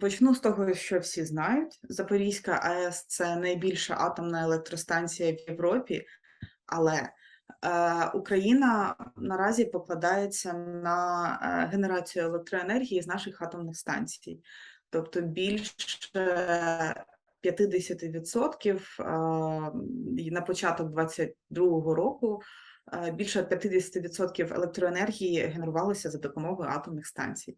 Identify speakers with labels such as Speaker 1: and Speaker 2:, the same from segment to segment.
Speaker 1: Почну з того, що всі знають. Запорізька АЕС це найбільша атомна електростанція в Європі, але е, Україна наразі покладається на е, генерацію електроенергії з наших атомних станцій. Тобто більше 50% е, на початок 2022 року е, більше 50% електроенергії генерувалося за допомогою атомних станцій.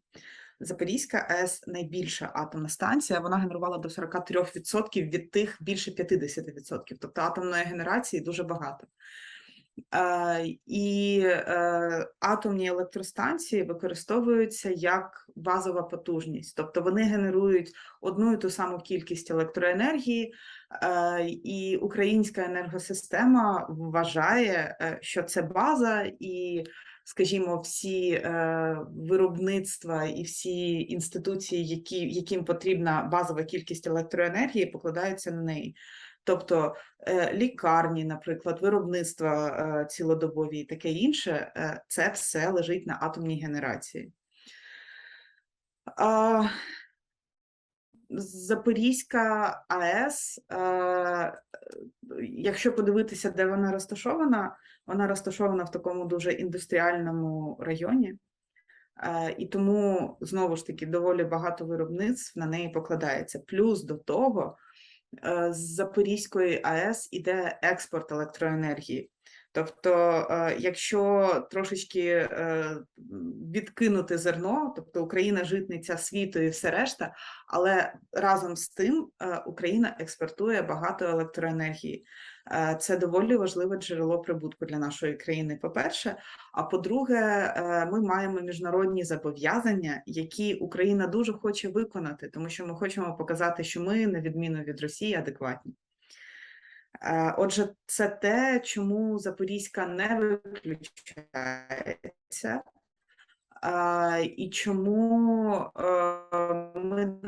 Speaker 1: Запорізька АЕС найбільша атомна станція. Вона генерувала до 43% від тих більше 50%. Тобто атомної генерації дуже багато. Е, і е, атомні електростанції використовуються як базова потужність, тобто вони генерують одну і ту саму кількість електроенергії, е, і українська енергосистема вважає, що це база і скажімо, всі е, виробництва і всі інституції, які, яким потрібна базова кількість електроенергії, покладаються на неї. Тобто е, лікарні, наприклад, виробництва е, цілодобові і таке інше, е, це все лежить на атомній генерації. Запорізька АЕС, якщо подивитися, де вона розташована, вона розташована в такому дуже індустріальному районі, е, і тому знову ж таки доволі багато виробництв на неї покладається. Плюс до того, е, з Запорізької АЕС іде експорт електроенергії. Тобто, е, якщо трошечки відкинути зерно, тобто Україна житниця світу і все решта, але разом з тим Україна експортує багато електроенергії. Це доволі важливе джерело прибутку для нашої країни. По-перше, а по-друге, ми маємо міжнародні зобов'язання, які Україна дуже хоче виконати, тому що ми хочемо показати, що ми, на відміну від Росії, адекватні. Е, отже, це те, чому Запорізька не виключається, е, і чому е, ми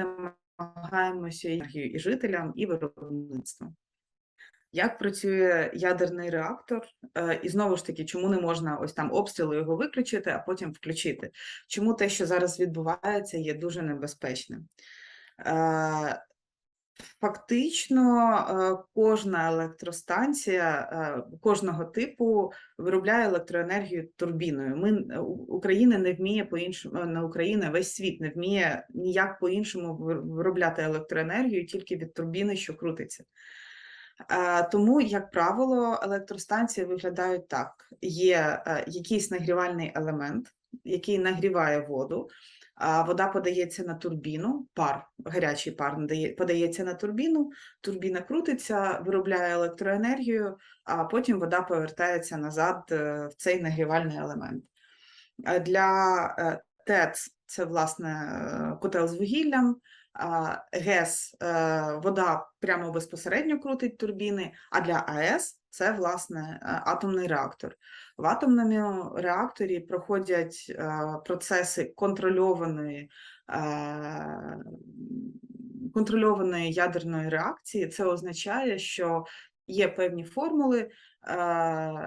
Speaker 1: намагаємося і жителям, і виробництвом. Як працює ядерний реактор, і знову ж таки, чому не можна ось там обстріли його виключити, а потім включити? Чому те, що зараз відбувається, є дуже небезпечним? Фактично е, кожна електростанція е, кожного типу виробляє електроенергію турбіною. Ми Україна не вміє по іншому на Україна, весь світ не вміє ніяк по іншому виробляти електроенергію тільки від турбіни, що крутиться. Е, тому, як правило, електростанції виглядають так: є якийсь нагрівальний елемент, який нагріває воду. Вода подається на турбіну, пар, гарячий пар подається на турбіну, турбіна крутиться, виробляє електроенергію, а потім вода повертається назад е, в цей нагрівальний елемент. Для е, ТЕЦ це власне е, котел з вугіллям, ГЕС вода прямо безпосередньо крутить турбіни, а для АЕС це власне атомний реактор. В атомному реакторі проходять е, процеси контрольованої е, контрольованої ядерної реакції. Це означає, що є певні формули, е,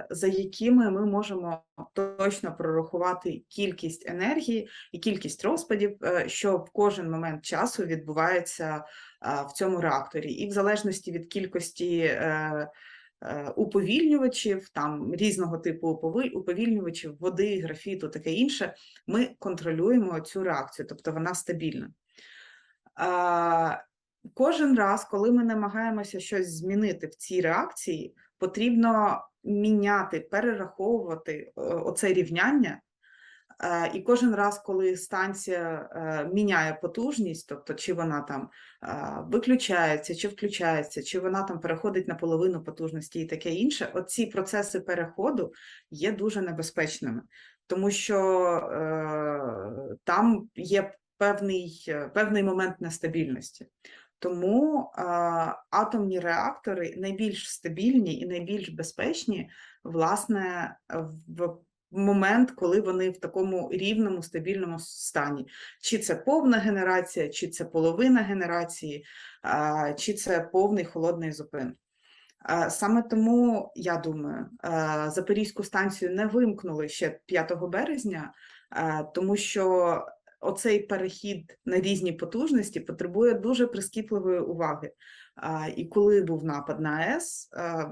Speaker 1: за якими ми можемо точно прорахувати кількість енергії і кількість розпадів, що в кожен момент часу відбувається в цьому реакторі, і в залежності від кількості. Е, уповільнювачів, там різного типу уповільнювачів, води, графіту, таке інше, ми контролюємо цю реакцію, тобто вона стабільна. Кожен раз, коли ми намагаємося щось змінити в цій реакції, потрібно міняти, перераховувати е, оце рівняння Е, і кожен раз, коли станція е, міняє потужність, тобто чи вона там е, виключається, чи включається, чи вона там переходить на половину потужності і таке інше, оці процеси переходу є дуже небезпечними, тому що там є певний, певний момент нестабільності. Тому а, атомні реактори найбільш стабільні і найбільш безпечні, власне, в момент, коли вони в такому рівному стабільному стані. Чи це повна генерація, чи це половина генерації, чи це повний холодний зупин. Саме тому я думаю, Запорізьку станцію не вимкнули ще 5 березня, тому що оцей перехід на різні потужності потребує дуже прискіпливої уваги. І коли був напад на АЕС,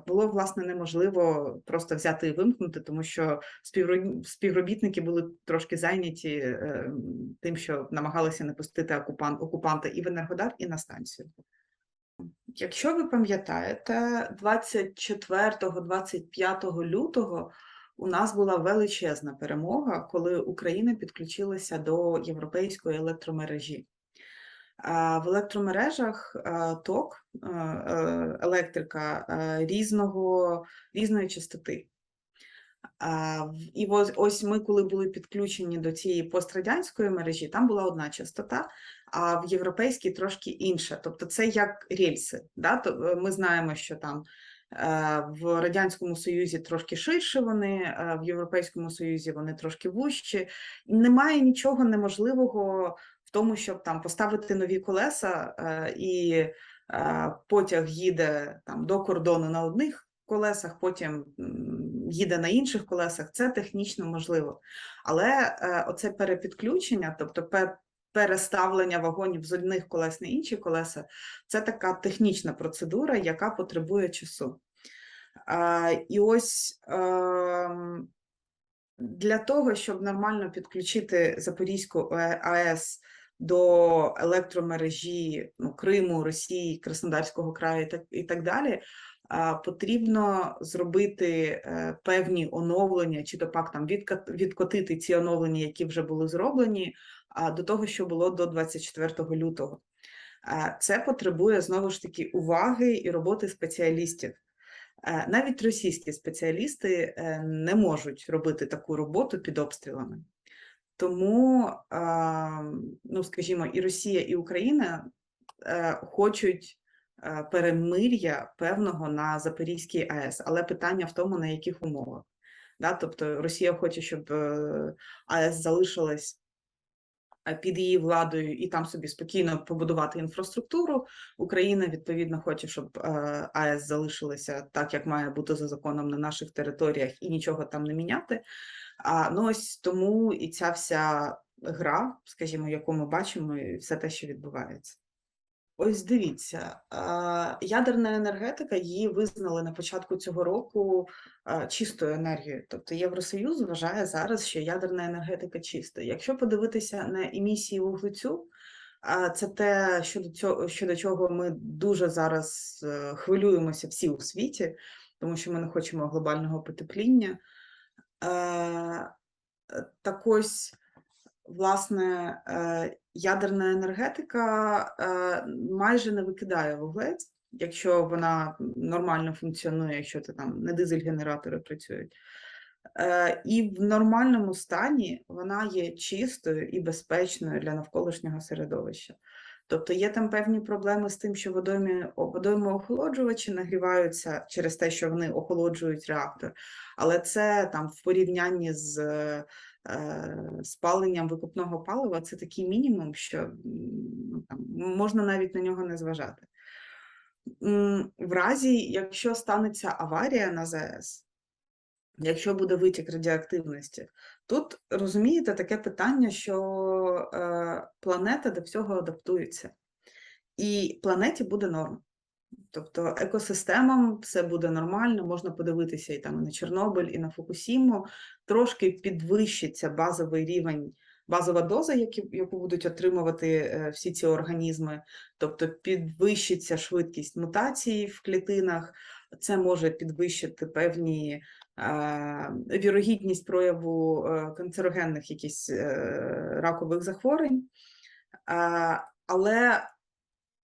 Speaker 1: було власне неможливо просто взяти і вимкнути, тому що співро- співробітники були трошки зайняті е, тим, що намагалися не пустити окупант, окупанта і в Енергодар, і на станцію. Якщо ви пам'ятаєте, 24-25 лютого у нас була величезна перемога, коли Україна підключилася до європейської електромережі. В електромережах ток, е, електрика різного, різної частоти. І ось, ми, коли були підключені до цієї пострадянської мережі, там була одна частота, а в європейській трошки інша. Тобто це як рельси. Да? Е, ми знаємо, що там в Радянському Союзі трошки ширше вони, е, в Європейському Союзі вони трошки вужчі. Немає нічого неможливого в тому, щоб там поставити нові колеса е, і е, потяг їде там до кордону на одних колесах, потім їде на інших колесах, це технічно можливо. Але е, оце перепідключення, тобто переставлення вагонів з одних колес на інші колеса, це така технічна процедура, яка потребує часу. І ось ем, для того, щоб нормально підключити Запорізьку АЕС до електромережі ну, Криму, Росії, Краснодарського краю і так, далі, потрібно зробити е, певні оновлення, чи то пак там відкотити ці оновлення, які вже були зроблені, до того, що було до 24 лютого. Це потребує знову ж таки уваги і роботи спеціалістів. Навіть російські спеціалісти е, не можуть робити таку роботу під обстрілами. Тому, ну скажімо, і Росія, і Україна е, хочуть е, перемир'я певного на Запорізькій АЕС, але питання в тому, на яких умовах. Да? Тобто Росія хоче, щоб АЕС залишилась під її владою і там собі спокійно побудувати інфраструктуру. Україна відповідно хоче, щоб е, АЕС залишилася так, як має бути за законом на наших територіях, і нічого там не міняти. А ну ось тому і ця вся гра, скажімо, яку ми бачимо, і все те, що відбувається. Ось дивіться, ядерна енергетика її визнали на початку цього року чистою енергією. Тобто Євросоюз вважає зараз, що ядерна енергетика чиста. Якщо подивитися на емісії вуглецю, це те, щодо цього, щодо чого ми дуже зараз е, хвилюємося всі у світі, тому що ми не хочемо глобального потепління. Е, Так ось, власне, е, ядерна енергетика е, майже не викидає вуглець, якщо вона нормально функціонує, якщо це там не дизель-генератори працюють. Е, І в нормальному стані вона є чистою і безпечною для навколишнього середовища. Тобто є там певні проблеми з тим, що водойми, водойми охолоджувачі нагріваються через те, що вони охолоджують реактор, але це там в порівнянні з е, спаленням викопного палива це такий мінімум, що ну, там, можна навіть на нього не зважати. В разі, якщо станеться аварія на ЗАЕС, якщо буде витік радіоактивності, тут розумієте таке питання, що е, планета до всього адаптується, і планеті буде норм. Тобто екосистемам все буде нормально, можна подивитися і там на Чорнобиль, і на Фукусіму. Трошки підвищиться базовий рівень, базова доза, яку будуть отримувати е, всі ці організми, тобто підвищиться швидкість мутацій в клітинах, це може підвищити певні е, вірогідність прояву е, канцерогенних якісь е, ракових захворювань. Е, але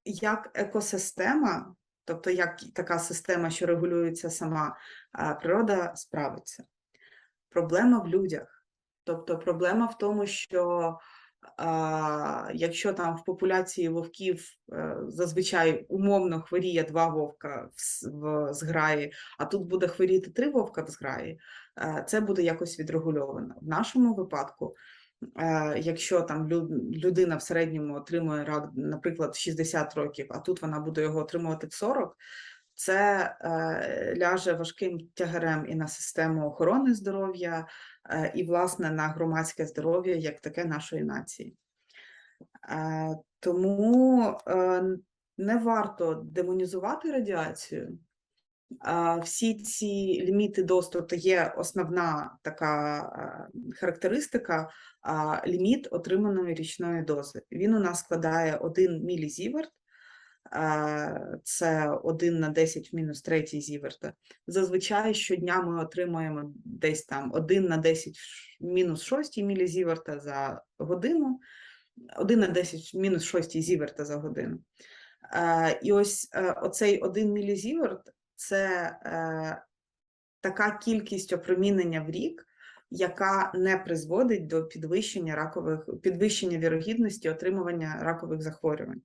Speaker 1: як екосистема, тобто як така система, що регулюється сама, природа справиться. Проблема в людях. Тобто проблема в тому, що а, якщо там в популяції вовків е, зазвичай умовно хворіє два вовка в, в зграї, а тут буде хворіти три вовка в зграї, е, це буде якось відрегульовано. В нашому випадку якщо там людина в середньому отримує рак, наприклад, в 60 років, а тут вона буде його отримувати в 40, це е, ляже важким тягарем і на систему охорони здоров'я, е, і, власне, на громадське здоров'я як таке нашої нації. Е, Тому не варто демонізувати радіацію. Всі ці ліміти доступу є основна така е, характеристика ліміт отриманої річної дози. Він у нас складає 1 мілізіверт, це 1 на 10 в мінус 3 зіверта. Зазвичай щодня ми отримуємо десь там 1 на 10 в мінус 6 мілізіверта за годину, 1 на 10 в мінус 6 зіверта за годину. Е, І ось е, оцей 1 мілізіверт це е, така кількість опромінення в рік, яка не призводить до підвищення ракових підвищення вірогідності отримування ракових захворювань.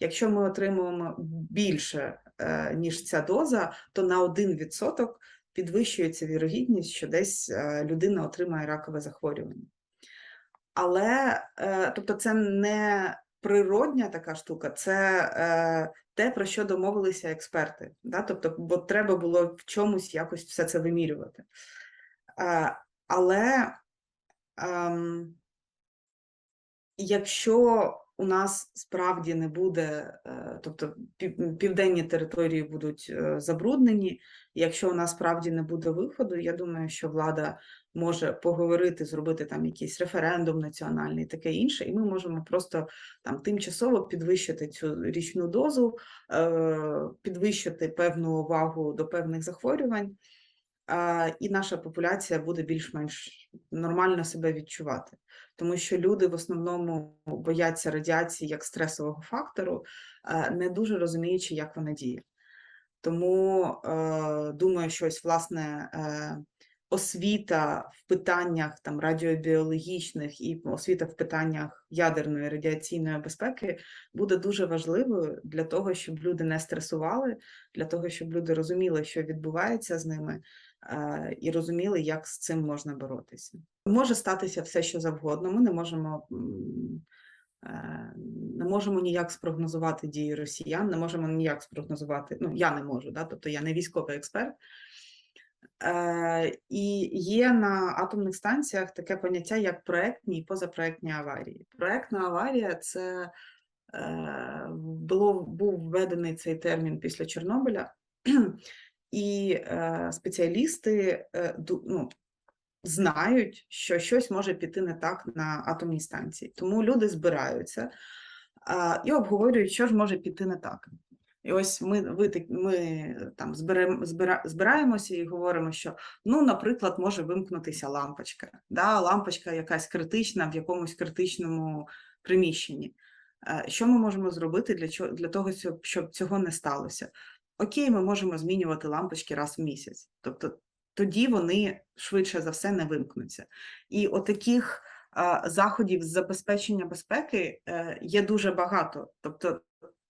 Speaker 1: Якщо ми отримуємо більше, е, ніж ця доза, то на 1% підвищується вірогідність, що десь е, людина отримає ракове захворювання. Але е, тобто, це не природня така штука, це е, те, про що домовилися експерти. Да? Тобто, бо треба було в чомусь якось все це вимірювати. Е, але е, якщо у нас справді не буде, е, тобто пів- південні території будуть е, забруднені, якщо у нас справді не буде виходу, я думаю, що влада може поговорити, зробити там якийсь референдум національний, таке інше, і ми можемо просто там тимчасово підвищити цю річну дозу, е, підвищити певну увагу до певних захворювань, і наша популяція буде більш-менш нормально себе відчувати. Тому що люди в основному бояться радіації як стресового фактору, е, не дуже розуміючи, як вона діє. Тому е, думаю, що ось власне е, освіта в питаннях там радіобіологічних і освіта в питаннях ядерної радіаційної безпеки буде дуже важливою для того, щоб люди не стресували, для того, щоб люди розуміли, що відбувається з ними, е, і розуміли, як з цим можна боротися. Може статися все, що завгодно. Ми не можемо. е, Не можемо ніяк спрогнозувати дії росіян, не можемо ніяк спрогнозувати. Ну, я не можу, да? тобто я не військовий експерт. Е, і є на атомних станціях таке поняття, як проектні і позапроектні аварії. Проектна аварія це е, було, був введений цей термін після Чорнобиля, і е, спеціалісти ну, знають, що щось може піти не так на атомній станції. Тому люди збираються і обговорюють, що ж може піти не так. І ось ми, ви, ми там зберем, збира, збираємося і говоримо, що, ну, наприклад, може вимкнутися лампочка, да? лампочка якась критична в якомусь критичному приміщенні. Е, Що ми можемо зробити для, чого, для того, щоб, цього не сталося? Окей, ми можемо змінювати лампочки раз в місяць. Тобто тоді вони швидше за все не вимкнуться. І отаких а, заходів з забезпечення безпеки е, є дуже багато. Тобто,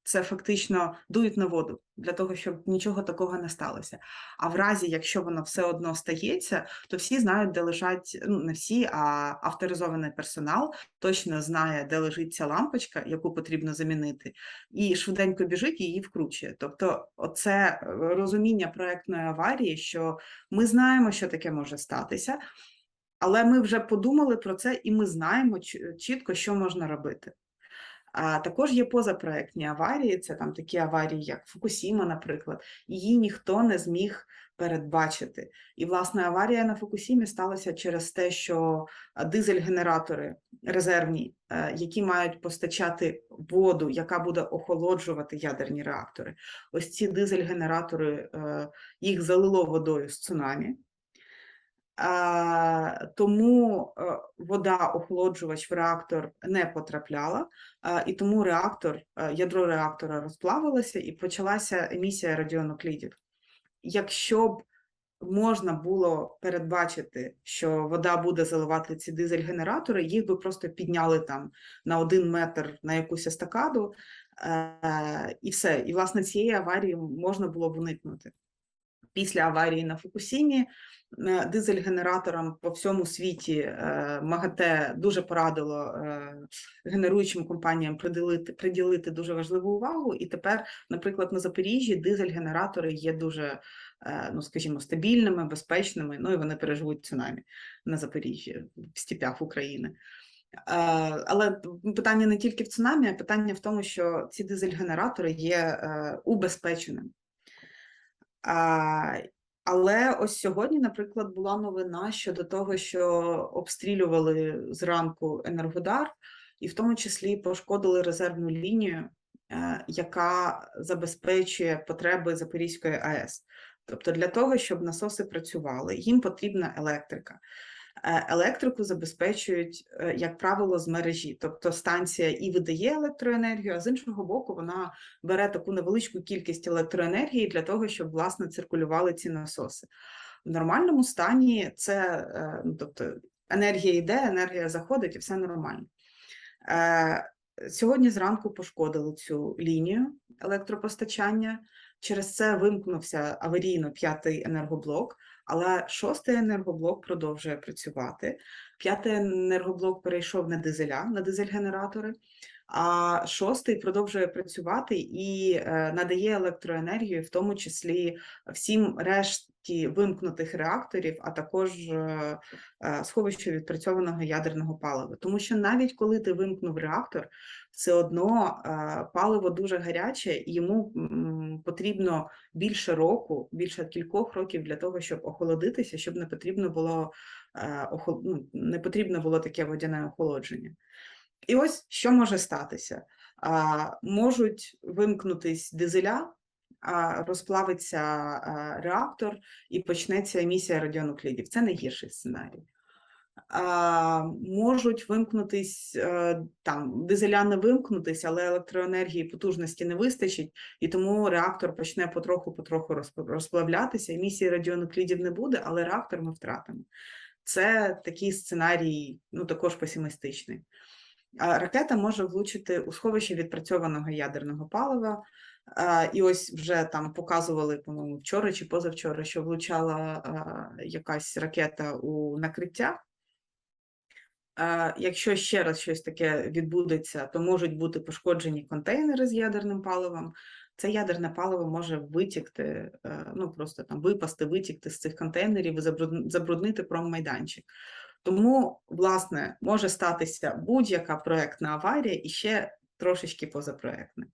Speaker 1: це фактично дують на воду для того, щоб нічого такого не сталося. А в разі, якщо воно все одно стається, то всі знають, де лежать, ну не всі, а авторизований персонал точно знає, де лежить ця лампочка, яку потрібно замінити, і швиденько біжить і її вкручує. Тобто, оце е, розуміння проектної аварії, що ми знаємо, що таке може статися, але ми вже подумали про це, і ми знаємо чітко, що можна робити. А також є позапроектні аварії, це там такі аварії, як Фукусіма, наприклад. Її ніхто не зміг передбачити. І, власне, аварія на Фукусімі сталася через те, що дизель-генератори резервні, е, які мають постачати воду, яка буде охолоджувати ядерні реактори. Ось ці дизель-генератори, е, їх залило водою з цунамі. А, Тому е, вода охолоджувач в реактор не потрапляла, і тому реактор, е, ядро реактора розплавилося і почалася емісія радіонуклідів. Якщо б можна було передбачити, що вода буде заливати ці дизель-генератори, їх би просто підняли там на один метр на якусь естакаду, е, і все. І власне цієї аварії можна було б уникнути. Після аварії на Фукусімі е, дизель-генераторам по всьому світі е, МАГАТЕ дуже порадило е, генеруючим компаніям приділити, приділити дуже важливу увагу. І тепер, наприклад, на Запоріжжі дизель-генератори є дуже, ну скажімо, стабільними, безпечними. Ну і вони переживуть цунамі на Запоріжжі в степях України. Але питання не тільки в цунамі, а питання в тому, що ці дизель-генератори є убезпеченими. Але ось сьогодні, наприклад, була новина щодо того, що обстрілювали зранку Енергодар, і в тому числі пошкодили резервну лінію, е, яка забезпечує потреби Запорізької АЕС. Тобто, для того, щоб насоси працювали, їм потрібна електрика. Е, Електрику забезпечують, е, як правило, з мережі. Тобто станція і видає електроенергію, а з іншого боку, вона бере таку невеличку кількість електроенергії для того, щоб власне циркулювали ці насоси. В нормальному стані це, е, ну, тобто, енергія йде, енергія заходить, і все нормально. Сьогодні зранку пошкодили цю лінію електропостачання. Через це вимкнувся аварійно п'ятий енергоблок, але шостий енергоблок продовжує працювати. П'ятий енергоблок перейшов на дизеля, на дизель-генератори, а шостий продовжує працювати і е, надає електроенергію, в тому числі всім решті вимкнутих реакторів, а також е, е, сховищу відпрацьованого ядерного палива. Тому що навіть коли ти вимкнув реактор, все одно паливо дуже гаряче, і йому потрібно більше року, більше кількох років для того, щоб охолодитися, щоб не потрібно було е, ну, не потрібно було таке водяне охолодження. І ось що може статися? Можуть вимкнутись дизеля, розплавиться реактор і почнеться емісія радіонуклідів. Це найгірший сценарій. Можуть вимкнутись е, там дизеля не вимкнутись, але електроенергії потужності не вистачить, і тому реактор почне потроху-потроху розп- розплавлятися. Емісії радіонуклідів не буде, але реактор ми втратимо. Це такий сценарій, ну також песимістичний. Ракета може влучити у сховище відпрацьованого ядерного палива. І ось вже там показували, по-моєму, вчора чи позавчора, що влучала якась ракета у накриття. Якщо ще раз щось таке відбудеться, то можуть бути пошкоджені контейнери з ядерним паливом. Це ядерне паливо може витікти, е, ну просто там випасти, витікти з цих контейнерів і забруднити промайданчик. Тому, власне, може статися будь-яка проектна аварія і ще трошечки позапроектна.